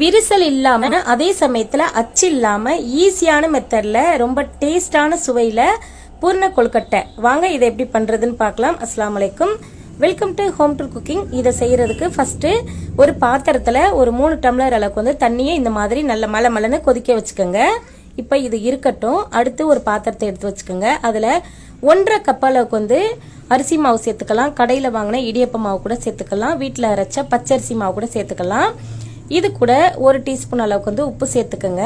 விரிசல் இல்லாம அதே சமயத்துல அச்சு இல்லாம ஈஸியான மெத்தட்ல ரொம்ப டேஸ்டான சுவையில பூர்ண கொழுக்கட்டை. வாங்க இதை எப்படி பண்றதுன்னு பார்க்கலாம். அஸ்லாம் வலைக்கும் welcome to home to cooking இதை செய்யறதுக்கு ஃபர்ஸ்ட் ஒரு பாத்திரத்துல ஒரு மூணு டம்ளர் அளவுக்கு வந்து தண்ணியை இந்த மாதிரி நல்ல மலை மலைன்னு கொதிக்க வச்சுக்கோங்க. இப்போ இது இருக்கட்டும். அடுத்து ஒரு பாத்திரத்தை எடுத்து வச்சுக்கோங்க. அதில் ஒன்றரை கப் அளவுக்கு வந்து அரிசி மாவு சேர்த்துக்கலாம். கடையில் வாங்கின இடியப்ப மாவு கூட சேர்த்துக்கலாம். வீட்டில் அரைச்ச பச்சரிசி மாவு கூட சேர்த்துக்கலாம். இது கூட ஒரு டீஸ்பூன் அளவுக்கு வந்து உப்பு சேர்த்துக்கோங்க.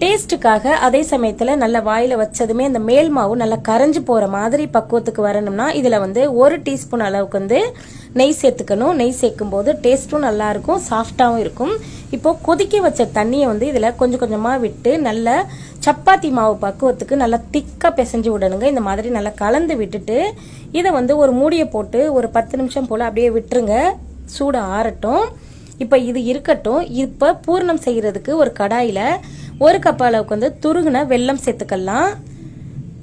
டேஸ்ட்டுக்காக அதே சமயத்தில் நல்ல வாயில் வச்சதுமே அந்த மேல் மாவு நல்லா கரைஞ்சி போகிற மாதிரி பக்குவத்துக்கு வரணும்னா இதில் வந்து ஒரு டீஸ்பூன் அளவுக்கு வந்து நெய் சேர்த்துக்கணும். நெய் சேர்க்கும் போது டேஸ்ட்டும் நல்லாயிருக்கும் சாஃப்டாகவும் இருக்கும். இப்போது கொதிக்க வச்ச தண்ணியை வந்து இதில் கொஞ்சம் கொஞ்சமாக விட்டு நல்ல சப்பாத்தி மாவு பக்குவத்துக்கு நல்லா திக்காக பிசைஞ்சு விடணுங்க. இந்த மாதிரி நல்லா கலந்து விட்டுட்டு இதை வந்து ஒரு மூடியை போட்டு ஒரு பத்து நிமிஷம் போல் அப்படியே விட்டுருங்க. சூடு ஆறட்டும். இப்போ இது இருக்கட்டும் இப்போ பூர்ணம் செய்கிறதுக்கு ஒரு கடாயில் ஒரு கப் அளவுக்கு வந்து துருகுன வெல்லம் சேர்த்துக்கலாம்.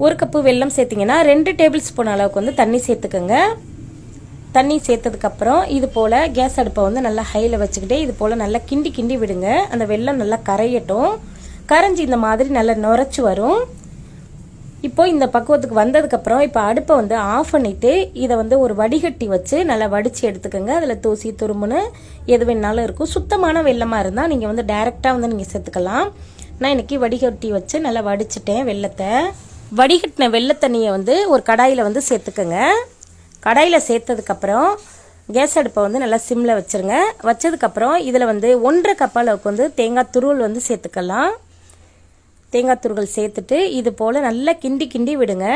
ஒரு கப்பு வெல்லம் சேர்த்திங்கன்னா ரெண்டு டேபிள் ஸ்பூன் அளவுக்கு வந்து தண்ணி சேர்த்துக்கோங்க. தண்ணி சேர்த்ததுக்கப்புறம் இது போல் கேஸ் அடுப்பை வந்து நல்லா ஹையில் வச்சுக்கிட்டே இது போல் நல்லா கிண்டி கிண்டி விடுங்க. அந்த வெல்லம் நல்லா கரையட்டும். கரைஞ்சி இந்த மாதிரி நல்லா நுரைச்சி வரும். இப்போ இந்த பக்குவத்துக்கு வந்ததுக்கப்புறம் இப்போ அடுப்பை வந்து ஆஃப் பண்ணிவிட்டு இதை வந்து ஒரு வடிகட்டி வச்சு நல்லா வடித்து எடுத்துக்கோங்க. அதில் தூசி துரும்புன்னு எது வேணாலும் இருக்கும். சுத்தமான வெள்ளமாக இருந்தால் நீங்கள் வந்து டைரெக்டாக வந்து நீங்கள் சேர்த்துக்கலாம். நான் இன்னைக்கு வடிகட்டி வச்சு நல்லா வடிச்சிட்டேன் வெள்ளத்தை வடிகட்டின வெள்ளை தண்ணியை வந்து ஒரு கடாயில் வந்து சேர்த்துக்கோங்க. கடாயில் சேர்த்ததுக்கப்புறம் கேஸ் அடுப்பை வந்து நல்லா சிம்மில் வச்சுருங்க. வச்சதுக்கப்புறம் இதில் வந்து ஒன்றரை கப் அளவுக்கு வந்து தேங்காய் துருவல் வந்து சேர்த்துக்கலாம். தேங்காய் துருகள் சேர்த்துட்டு இது போல் நல்லா கிண்டி கிண்டி விடுங்க.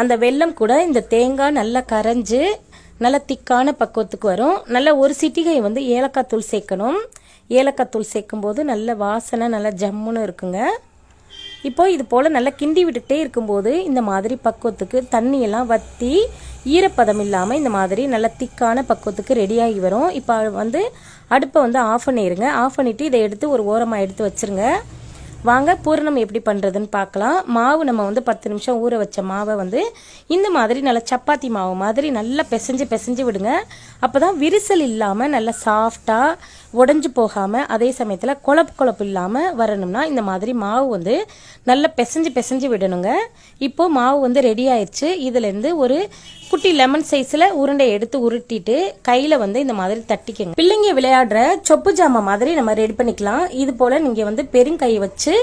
அந்த வெல்லம் கூட இந்த தேங்காய் நல்லா கரைஞ்சி நல்லா திக்கான பக்குவத்துக்கு வரும். நல்ல ஒரு சிட்டிகை வந்து ஏலக்காய் தூள் சேர்க்கணும். ஏலக்காய் தூள் சேர்க்கும்போது நல்ல வாசனை நல்லா ஜம்முன்னு இருக்குங்க. இப்போ இது போல் நல்லா கிண்டி விட்டுட்டே இருக்கும்போது இந்த மாதிரி பக்குவத்துக்கு தண்ணியெல்லாம் வற்றி ஈரப்பதம் இல்லாமல் இந்த மாதிரி நல்லா திக்கான பக்குவத்துக்கு ரெடியாகி வரும். இப்போ வந்து அடுப்பை வந்து ஆஃப் பண்ணிடுங்க ஆஃப் பண்ணிவிட்டு இதை எடுத்து ஒரு ஓரமாக எடுத்து வச்சுருங்க. வாங்க பூரணம் எப்படி பண்ணுறதுன்னு பார்க்கலாம். மாவு நம்ம வந்து பத்து நிமிஷம் ஊற வச்ச மாவை வந்து இந்த மாதிரி நல்லா சப்பாத்தி மாவு மாதிரி நல்லா பிசைஞ்சு பிசைஞ்சு விடுங்க. அப்போ தான் விரிசல் இல்லாமல் நல்லா சாஃப்டாக உடஞ்சி போகாமல் அதே சமயத்தில் குழப்பு குழப்பு இல்லாமல் வரணும்னா இந்த மாதிரி மாவு வந்து நல்லா பிசைஞ்சு பிசைஞ்சு விடணுங்க. இப்போது மாவு வந்து ரெடி ஆயிடுச்சு இதுலேருந்து ஒரு குட்டி லெமன் சைஸில் உருண்டை எடுத்து உருட்டிட்டு கையில் வந்து இந்த மாதிரி தட்டிக்கங்க. பிள்ளைங்க விளையாடுற சொப்பு ஜாமா மாதிரி நம்ம ரெடி பண்ணிக்கலாம். இது போல் நீங்கள் வந்து பெருங்கையை வச்சு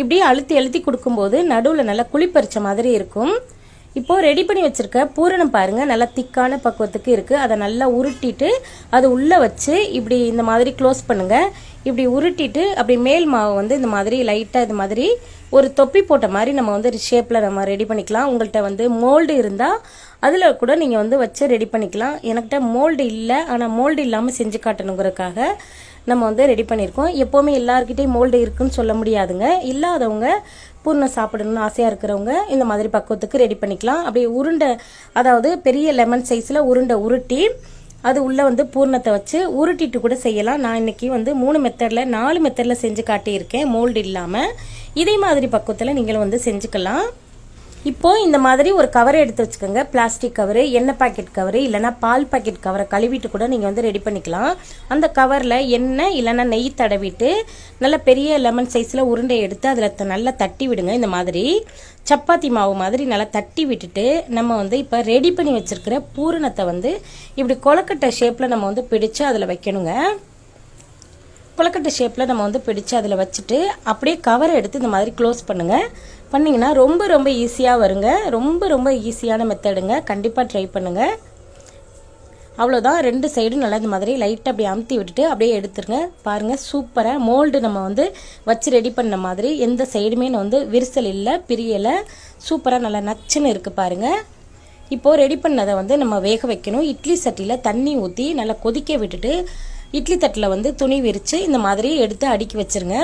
இப்படி அழுத்தி அழுத்தி கொடுக்கும்போது நடுவில் நல்லா குளிப்பறிச்ச மாதிரி இருக்கும். இப்போ ரெடி பண்ணி வச்சிருக்க பூரணம் பாருங்க. நல்லா திக்கான பக்குவத்துக்கு இருக்கு. அதை நல்லா உருட்டிட்டு அது உள்ள வச்சு இப்படி இந்த மாதிரி க்ளோஸ் பண்ணுங்க. இப்படி உருட்டிட்டு அப்படி மேல் மாவு வந்து இந்த மாதிரி லைட்டாக இது மாதிரி ஒரு தொப்பி போட்ட மாதிரி நம்ம வந்து ஷேப்பில் நம்ம ரெடி பண்ணிக்கலாம். உங்கள்கிட்ட வந்து மோல்டு இருந்தால் அதில் கூட நீங்கள் வந்து வச்சு ரெடி பண்ணிக்கலாம். எனக்கிட்ட மோல்டு இல்லை ஆனால் மோல்டு இல்லாமல் செஞ்சு காட்டணுங்கிறதுக்காக நம்ம வந்து ரெடி பண்ணியிருக்கோம். எப்போவுமே எல்லாருக்கிட்டேயும் மோல்டு இருக்குன்னு சொல்ல முடியாதுங்க. இல்லாதவங்க பூர்ணம் சாப்பிடணும்னு ஆசையாக இருக்கிறவங்க இந்த மாதிரி பக்குவத்துக்கு ரெடி பண்ணிக்கலாம். அப்படியே உருண்டை அதாவது பெரிய லெமன் சைஸில் உருண்டை உருட்டி அது உள்ளே வந்து பூர்ணத்தை வச்சு உருட்டிட்டு கூட செய்யலாம். நான் இன்றைக்கி வந்து மூணு மெத்தடில் நாலு மெத்தடில் செஞ்சு காட்டியிருக்கேன். மோல்டு இல்லாமல் இதே மாதிரி பக்குவத்தில் நீங்களும் வந்து செஞ்சுக்கலாம். இப்போ இந்த மாதிரி ஒரு கவரை எடுத்து வச்சுக்கோங்க. பிளாஸ்டிக் கவரு எண்ணெய் பாக்கெட் கவரு இல்லைனா பால் பாக்கெட் கவரை கழுவிட்டு கூட நீங்கள் வந்து ரெடி பண்ணிக்கலாம். அந்த கவரில் எண்ணெய் இல்லைனா நெய் தடவிட்டு நல்ல பெரிய லெமன் சைஸில் உருண்டை எடுத்து அதில் நல்லா தட்டி விடுங்க இந்த மாதிரி. சப்பாத்தி மாவு மாதிரி நல்லா தட்டி விட்டுட்டு நம்ம வந்து இப்போ ரெடி பண்ணி வச்சுருக்கிற பூரணத்தை வந்து இப்படி கொலக்கட்டை ஷேப்பில் நம்ம வந்து பிடிச்சு அதில் வைக்கணுங்க. கொலக்கட்டை ஷேப்பில் நம்ம வந்து பிடிச்சு அதில் வச்சுட்டு அப்படியே கவரை எடுத்து இந்த மாதிரி க்ளோஸ் பண்ணுங்கள் பண்ணிங்கன்னா ரொம்ப ரொம்ப ஈஸியாக வருங்க. ரொம்ப ரொம்ப ஈஸியான மெத்தடுங்க கண்டிப்பாக ட்ரை பண்ணுங்கள் அவ்வளோதான் ரெண்டு சைடும் நல்லா இந்த மாதிரி லைட்டாக அப்படியே அமுத்தி விட்டுட்டு அப்படியே எடுத்துருங்க. பாருங்கள் சூப்பராக மோல்டு நம்ம வந்து வச்சு ரெடி பண்ண மாதிரி எந்த சைடுமே வந்து விரிசல் இல்லை பிரியலை. சூப்பராக நல்லா நச்சுன்னு இருக்குது பாருங்கள் இப்போது ரெடி பண்ணதை வந்து நம்ம வேக வைக்கணும். இட்லி சட்டியில் தண்ணி ஊற்றி நல்லா கொதிக்க விட்டுட்டு இட்லி தட்டில் வந்து துணி விரித்து இந்த மாதிரி எடுத்து அடுக்கி வச்சுருங்க.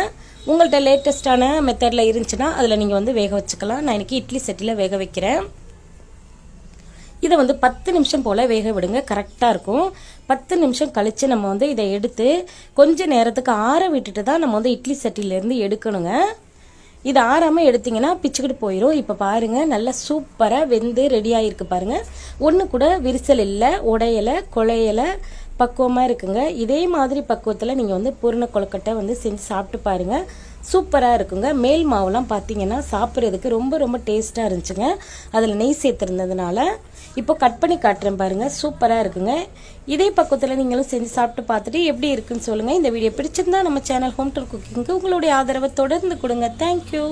உங்கள்கிட்ட லேட்டஸ்ட்டான மெத்தடில் இருந்துச்சுன்னா அதில் நீங்கள் வந்து வேக வச்சுக்கலாம். நான் இன்றைக்கி இட்லி சட்டியில் வேக வைக்கிறேன். இதை வந்து பத்து நிமிஷம் போல் வேக விடுங்க. கரெக்டாக இருக்கும். பத்து நிமிஷம் கழித்து நம்ம வந்து இதை எடுத்து கொஞ்சம் நேரத்துக்கு ஆற விட்டுட்டு தான் நம்ம வந்து இட்லி சட்டிலேருந்து எடுக்கணுங்க. இது ஆறாமல் எடுத்தீங்கன்னா பிச்சுக்கிட்டு போயிடும் இப்போ பாருங்கள் நல்லா சூப்பராக வெந்து ரெடி ஆகிருக்கு பாருங்கள் ஒன்று கூட விரிசல் இல்லை உடையலை குழையலை பக்குவமாக இருக்குங்க. இதே மாதிரி பக்குவத்தில் நீங்கள் வந்து பூரண கொழுக்கட்டை வந்து செஞ்சு சாப்பிட்டு பாருங்கள் சூப்பராக இருக்குங்க. மேல் மாவுலாம் பார்த்தீங்கன்னா சாப்பிட்றதுக்கு ரொம்ப ரொம்ப டேஸ்ட்டாக இருந்துச்சுங்க. அதில் நெய் சேர்த்துருந்ததுனால இப்போ கட் பண்ணி காட்டுறேன் பாருங்கள் சூப்பராக இருக்குங்க. இதே பக்குவத்தில் நீங்களும் செஞ்சு சாப்பிட்டு பார்த்துட்டு எப்படி இருக்குன்னு சொல்லுங்கள் இந்த வீடியோ பிடிச்சிருந்தா நம்ம சேனல் ஹோம் டூர் குக்கிங்க்கு உங்களுடைய ஆதரவை தொடர்ந்து கொடுங்க. தேங்க்யூ